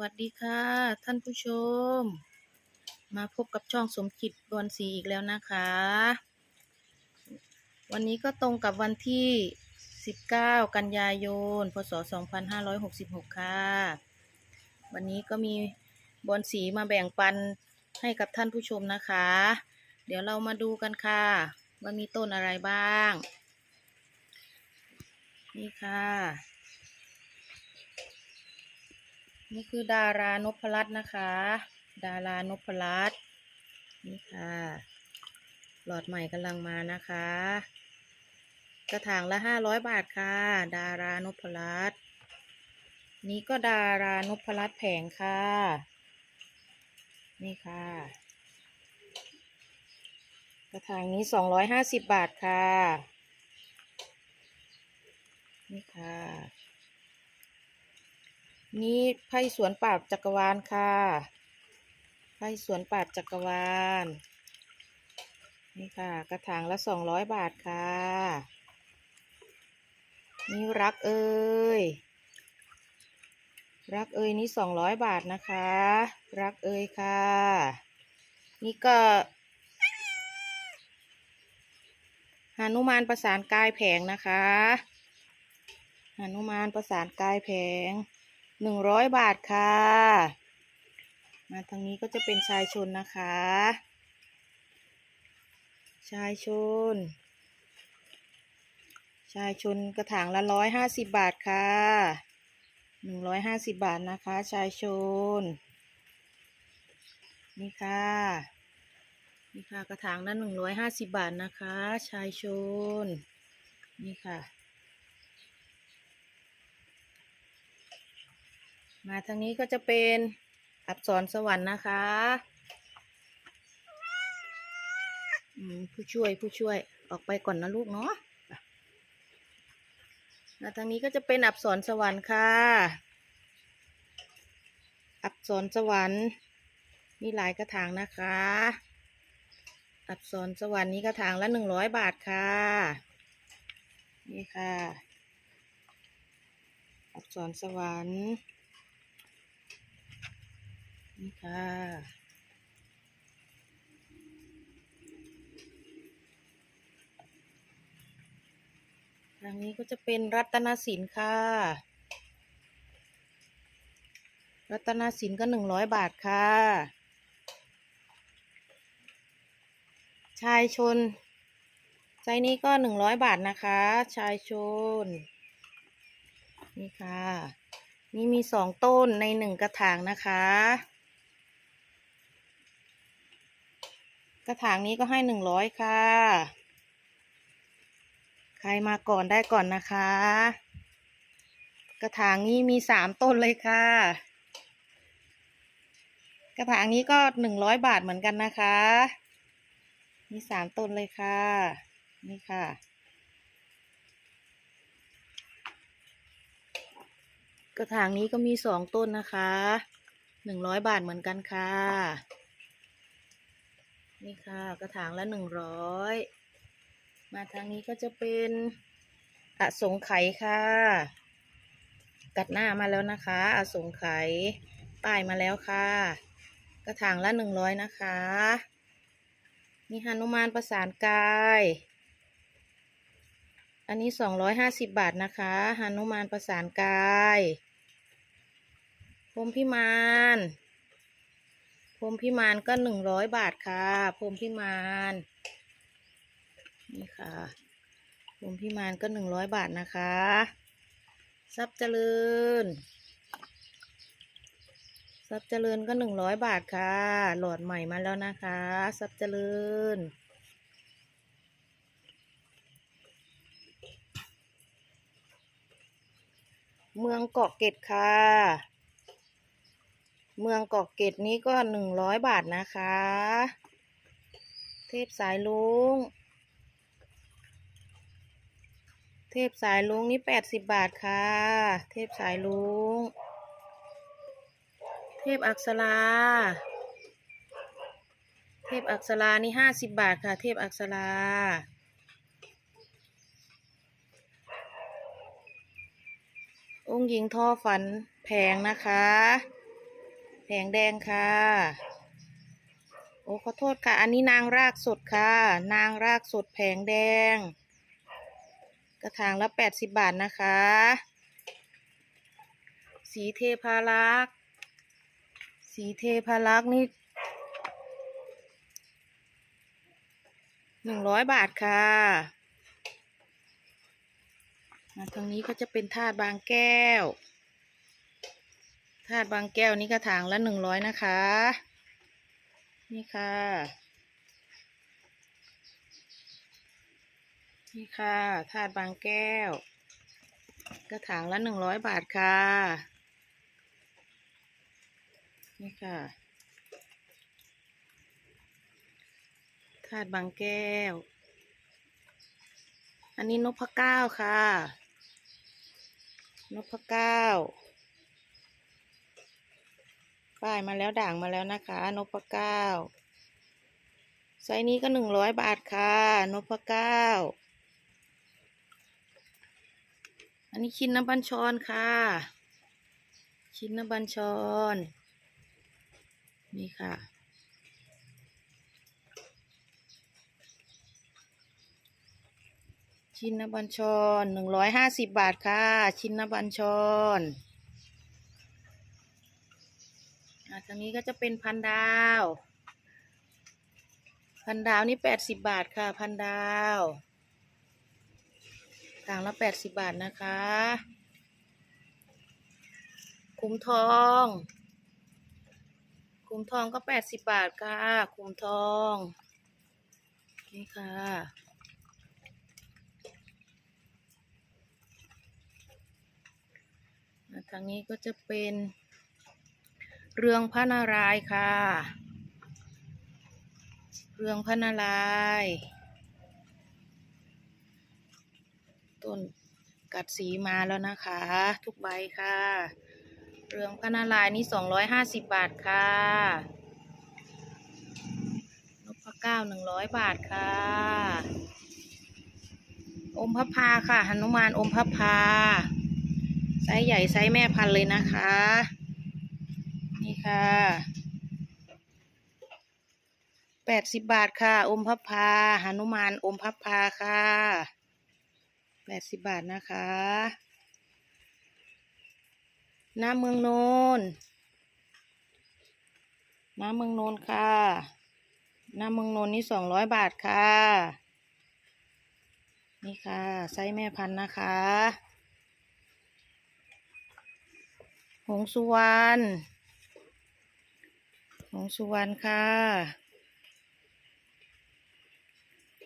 วัสดีค่ะ ท่านผู้ชม มาพบกับช่องสมคิดบอนสีอีกแล้วนะคะ วันนี้ก็ตรงกับวันที่ 19 กันยายน พศ 2566 ค่ะ วันนี้ก็มีบอนสีมาแบ่งปันให้กับท่านผู้ชมนะคะ เดี๋ยวเรามาดูกันค่ะว่ามีต้นอะไรบ้าง นี่ค่ะ นี่คือดารานพรัตน์นะคะ ดารานพรัตน์นี่ค่ะ หลอดใหม่กำลังมานะคะ กระถางละห้าร้อยบาทค่ะ ดารานพรัตน์นี้ก็ดารานพรัตน์แผงค่ะ นี่ค่ะ กระถางนี้สองร้อยห้าสิบบาทค่ะ นี่ค่ะ นี่ไพ่สวนป่าบจักรวาลค่ะ ไพ่สวนป่าบจักรวาล นี่ค่ะ กระถางละสองร้อยบาทค่ะ นี่รักเอ่ยรักเอ่ยนี่สองร้อยบาทนะคะ รักเอ่ยค่ะ นี่ก็หานุมานประสานกายแผงนะคะหานุมานประสานกายแผง หนึ่งร้อยบาทค่ะ มาทางนี้ก็จะเป็นชายชนนะคะ ชายชน ชายชนกระถางละร้อยห้าสิบบาทค่ะหนึ่งร้อยห้าสิบบาทนะคะ ชายชน นี่ค่ะนี่ค่ะกระถางละหนึ่งร้อยห้าสิบบาทนะคะ ชายชน นี่ค่ะ มาทางนี้ก็จะเป็นอับสรสวรรค์นะคะผู้ช่วยผู้ช่วยออกไปก่อนนะลูกเนาะมาทางนี้ก็จะเป็นอับสรสวรรค์ค่ะ อับสรสวรรค์มีหลายกระถางนะคะ อับสรสวรรค์นี้กระถางละหนึ่งร้อยบาทค่ะ นี่ค่ะ อับสรสวรรค์ นี่ค่ะทางนี้ก็จะเป็นรัตนสินค่ะ รัตนสินก็หนึ่งร้อยบาทค่ะ ชายชนไซนี้ก็หนึ่งร้อยบาทนะคะ ชายชน นี่ค่ะ นี่มีสองต้นในหนึ่งกระถางนะคะ กระถางนี้ก็ให้หนึ่งร้อยค่ะ ใครมาก่อนได้ก่อนนะคะ กระถางนี้มีสามต้นเลยค่ะ กระถางนี้ก็หนึ่งร้อยบาทเหมือนกันนะคะ มีสามต้นเลยค่ะ นี่ค่ะกระถางนี้ก็มีสองต้นนะคะ หนึ่งร้อยบาทเหมือนกันค่ะ นี่ค่ะกระถางละหนึ่งร้อยมาทางนี้ก็จะเป็นอสงไขยค่ะ กัดหน้ามาแล้วนะคะ อสงไขยป้ายมาแล้วค่ะ กระถางละหนึ่งร้อยนะคะนี่ฮานุมานประสานกาย อันนี้สองร้อยห้าสิบบาทนะคะฮานุมานประสานกายพรมพิมาน รมพิมานก็หนึ่งร้อยบาทค่ะพรมพิมานนี่ค่ะพรมพิมานก็หนึ่งร้อยบาทนะคะทรัพย์เจริญทรัพย์เจริญก็หนึ่งร้อยบาทค่ะ หลอดใหม่มาแล้วนะคะทรัพย์เจริญเมืองเกาะเกร็ดค่ะ เมืองเกาะเกร็ดนี้ก็หนึ่งร้อยบาทนะคะ เทพสายลุง เทพสายลุงนี่แปดสิบบาทค่ะ เทพสายลุง เทพอักษราเทพอักษรานี่ห้าสิบบาทค่ะ เทพอักษราองค์หญิงทอฝันแพงนะคะ งแดงค่ะ โอ้ขอโทษค่ะ อันนี้นางรากสดค่ะ นางรากสดแผงแดง กระถางละแปดสิบบาทนะคะ สีเทพารักษ์สีเทพารักษ์นี่หนึ่งร้อยบาทค่ะมาทางนี้ก็จะเป็นธาตุบางแก้ว ธาตุบางแก้วนี้กระถางละหนึ่งร้อยนะคะ นี่ค่ะ นี่ค่ะธาตุบางแก้ว กระถางละหนึ่งร้อยบาทค่ะ นี่ค่ะธาตุบางแก้ว อันนี้นพเก้าค่ะนพเก้า ป้ายมาแล้วด่างมาแล้วนะคะ นพเก้าไซส์นี้ก็หนึ่งร้อยบาทค่ะ นพเก้าอันนี้ชิ้นน้ำบัญชรค่ะ ชิ้นน้ำบัญชร นี่ค่ะ ชิ้นน้ำบัญชรหนึ่งร้อยห้าสิบบาทค่ะ ชิ้นน้ำบัญชร ทางนี้ก็จะเป็นพันดาว พันดาวนี่แปดสิบบาทค่ะ พันดาวต่างละแปดสิบบาทนะคะ คุมทอง คุมทองก็แปดสิบบาทค่ะ คุมทอง นี่ค่ะอะทางนี้ก็จะเป็น เรืองพระนารายณ์ค่ะ เรืองพระนารายณ์ต้นกัดสีมาแล้วนะคะ ทุกใบค่ะ เรืองพระนารายณ์นี่สองร้อยห้าสิบบาทค่ะนพเก้าหนึ่งร้อยบาทค่ะ อมพระพาค่ะหนุมานอมพระพาไซส์ใหญ่ไซส์แม่พันธุ์เลยนะคะ นี่ค่ะแปดสิบบาทค่ะ อมพับพาหนุมานอมพับพาค่ะแปดสิบบาทนะคะ น้ำเมืองโนนน้ำเมืองโนนค่ะ น้ำเมืองโนนนี่สองร้อยบาทค่ะ นี่ค่ะไซส์แม่พันธุ์นะคะ หงสุวรรณ หงสุวรรณค่ะ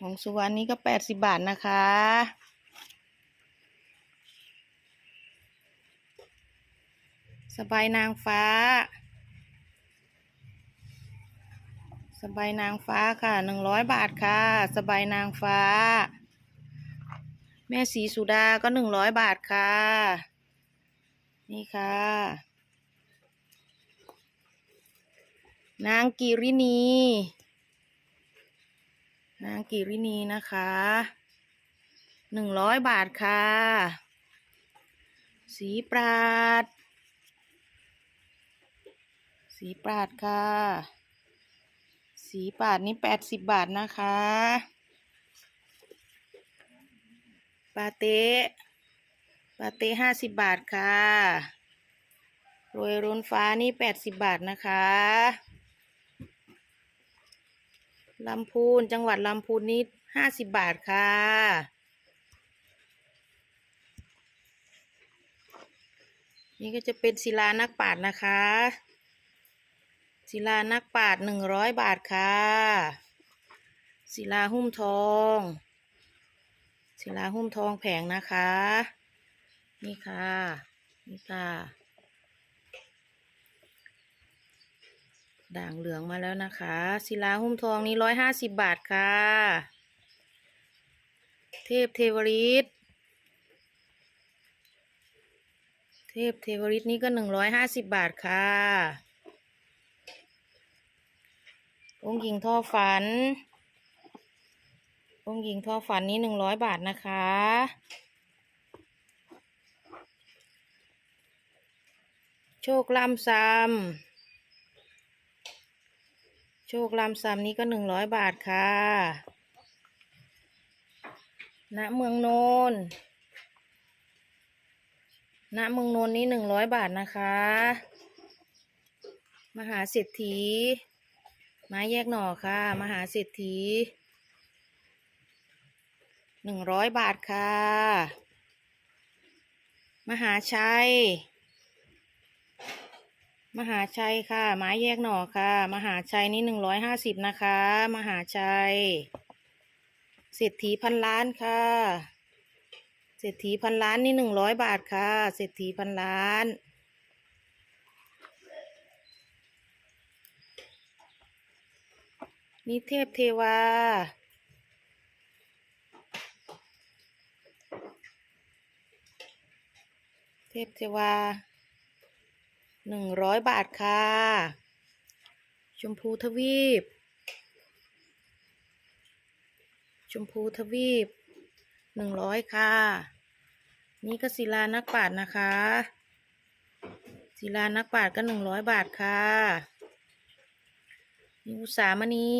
หงสุวรรณนี้ก็แปดสิบบาทนะคะสบายนางฟ้า สบายนางฟ้าค่ะหนึ่งร้อยบาทค่ะ สบายนางฟ้า แม่สีสุดาก็หนึ่งร้อยบาทค่ะ นี่ค่ะ นางกิรินี นางกิรินีนะคะหนึ่งร้อยบาทค่ะ สีปราด สีปราดค่ะ สีปราดนี่แปดสิบบาทนะคะปาเต้ปาเต้ห้าสิบบาทค่ะ โรยรุนฟ้านี่แปดสิบบาทนะคะ ลำพูนจังหวัดลำพูนนี่ห้าสิบบาทค่ะ นี่ก็จะเป็นศิลานักปาดนะคะ ศิลานักปาดหนึ่งร้อยบาทค่ะ ศิลาหุ้มทอง ศิลาหุ้มทองแผงนะคะ นี่ค่ะ นี่ค่ะ ด่างเหลืองมาแล้วนะคะ ศิลาหุ้มทองนี้ร้อยห้าสิบบาทค่ะ เทพเทวริตเทพเทวริตนี้ก็หนึ่งร้อยห้าสิบบาทค่ะองค์หญิงท่อฝัน องค์หญิงท่อฝันนี้หนึ่งร้อยบาทนะคะ โชคล่ำซ้ำ โชคลำซำนี้ก็หนึ่งร้อยบาทค่ะณเมืองโนนณเมืองโนนนี้หนึ่งร้อยบาทนะคะ มหาเศรษฐีไม้แยกหน่อค่ะ มหาเศรษฐีหนึ่งร้อยบาทค่ะ มหาชัย มหาชัยค่ะ ไม้แยกหน่อค่ะ มหาชัยนี่หนึ่งร้อยห้าสิบนะคะ มหาชัยเศรษฐีพันล้านค่ะ เศรษฐีพันล้านนี่หนึ่งร้อยบาทค่ะ เศรษฐีพันล้านนิเทพเทวา เทพเทวา หนึ่งร้อยบาทค่ะ ชมพูทวีป ชมพูทวีปหนึ่งร้อยค่ะ นี่ก็ศิลานักปาชญ์นะคะ ศิลานักปาชญ์ก็หนึ่งร้อยบาทค่ะนี่อุสามณี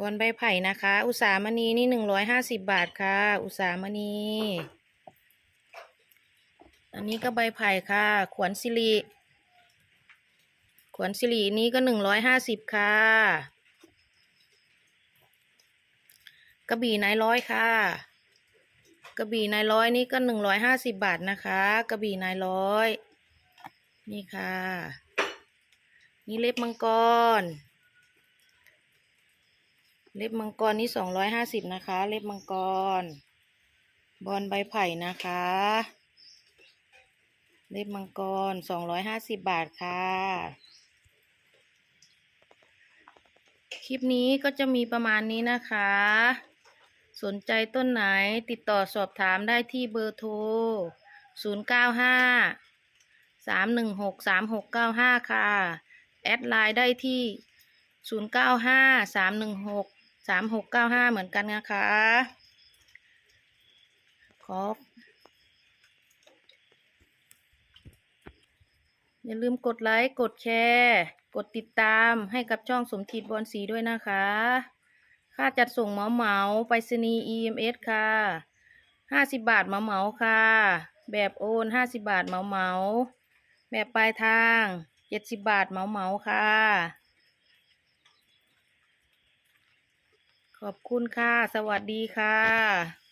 วอนใบไผ่นะคะ อุสามณีนี่หนึ่งร้อยห้าสิบบาทค่ะ อุสามณี อันนี้ก็ใบไผ่ค่ะ ขวัญสิริขวัญสิรินี้ก็หนึ่งร้อยห้าสิบค่ะ กระบี่นายร้อยค่ะ กระบี่นายร้อยนี่ก็หนึ่งร้อยห้าสิบบาทนะคะ กระบี่นายร้อย นี่ค่ะ นี่เล็บมังกร เล็บมังกรนี่สองร้อยห้าสิบนะคะ เล็บมังกร บอลใบไผ่นะคะ เล็บมังกรสองร้อยห้าสิบบาทค่ะ คลิปนี้ก็จะมีประมาณนี้นะคะ สนใจต้นไหนติดต่อสอบถามได้ที่เบอร์โทร 0 9 5 3 1 6 3 6 9 5 ค่ะ แอดไลน์ได้ที่ 0 9 5 3 1 6 3 6 9 5 เหมือนกันนะคะ ขอ อย่าลืมกดไลค์ กดแชร์ กดติดตามให้กับช่องสมจิตบอลสีด้วยนะคะ ค่าจัดส่งเหมาเหมาไปรษณีย์ EMS ค่ะห้าสิบบาทเหมาเหมาค่ะ แบบโอนห้าสิบบาทเหมาเหมา แบบปลายทางเจ็ดสิบบาทเหมาเหมาค่ะ ขอบคุณค่ะ สวัสดีค่ะ